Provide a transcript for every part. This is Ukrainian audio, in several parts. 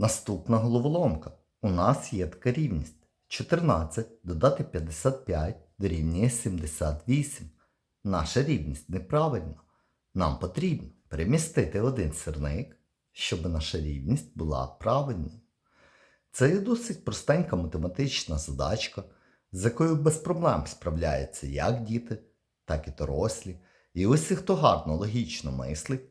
Наступна головоломка. У нас є така рівність. 14 додати 55 дорівнює 78. Наша рівність неправильна. Нам потрібно перемістити один сірник, щоб наша рівність була правильною. Це є досить простенька математична задачка, з якою без проблем справляються як діти, так і дорослі. І усі, хто гарно логічно мислить,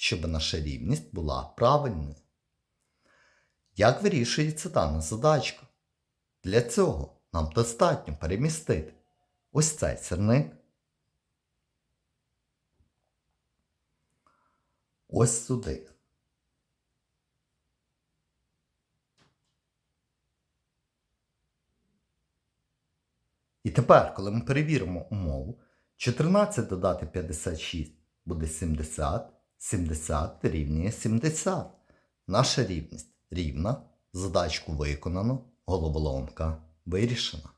щоб наша рівність була правильною. Як вирішується дана задачка? Для цього нам достатньо перемістити ось цей сирник. Ось сюди. І тепер, коли ми перевіримо умову, 14 додати 56 буде 70, 70 рівнює 70. Наша рівність рівна, задачку виконано, головоломка вирішена.